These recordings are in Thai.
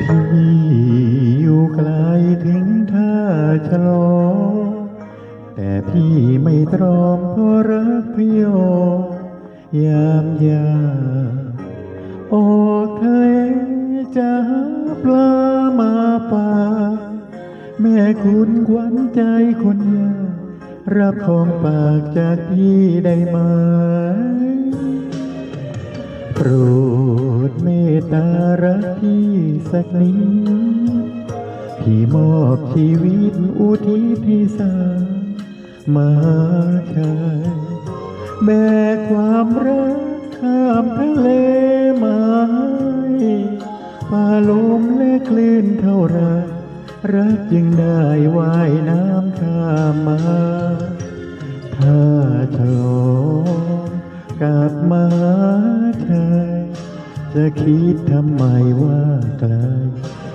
พี่อยู่ไกลถึงท่าฉลอ แต่พี่ไม่รอมเพราะรักพยอยามยาออกทะเลจะปลามาป่า แม่คุณขวัใจคนยารับของปากจากพี่ได้ไหมโปร สักนิดพี่มอบชีวิตอุทิศให้สามาชายแบกความรักข้ามทะเลมาให้ฝ่าลมและคลื่นเท่าไรรักจึงได้ว่ายน้ำข้า จะคิดทำไมว่าไกล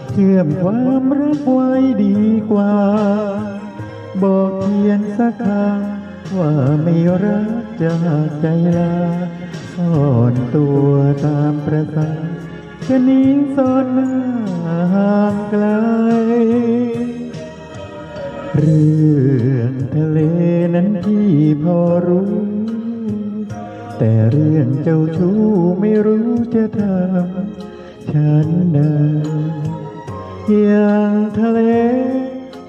เชื่อมความรักไว้ดีกว่า บอกเพียงสักคำว่าไม่รักจะหักใจลาซ่อนตัวตามประสาจะหนี้ซ่อนหน้าห่างไกล เรื่องทะเลนั้นพี่พอรู้ แต่เรื่องเจ้าชู้ไม่รู้จะทำฉันได้อย่างทะเล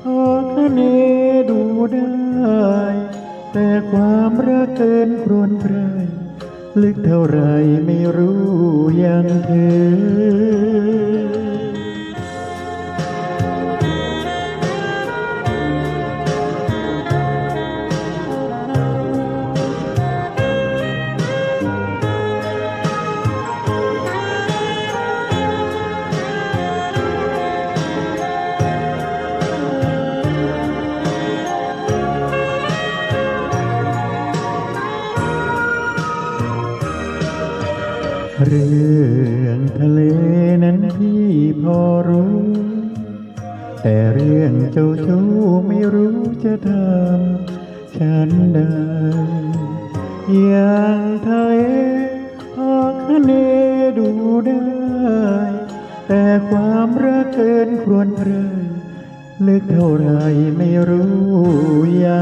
พอคะเนดูได้ แต่ความรักเกินครวนใครลึกเท่าไรไม่รู้อย่างเธอ เรื่องทะเลนั้นพี่พอรู้ แต่เรื่องเจ้าชู้ไม่รู้จะทำฉันได้อย่างทะเลพอคะเนดูได้ แต่ความรักเกินครวนใครลึกเท่าไรไม่รู้อย่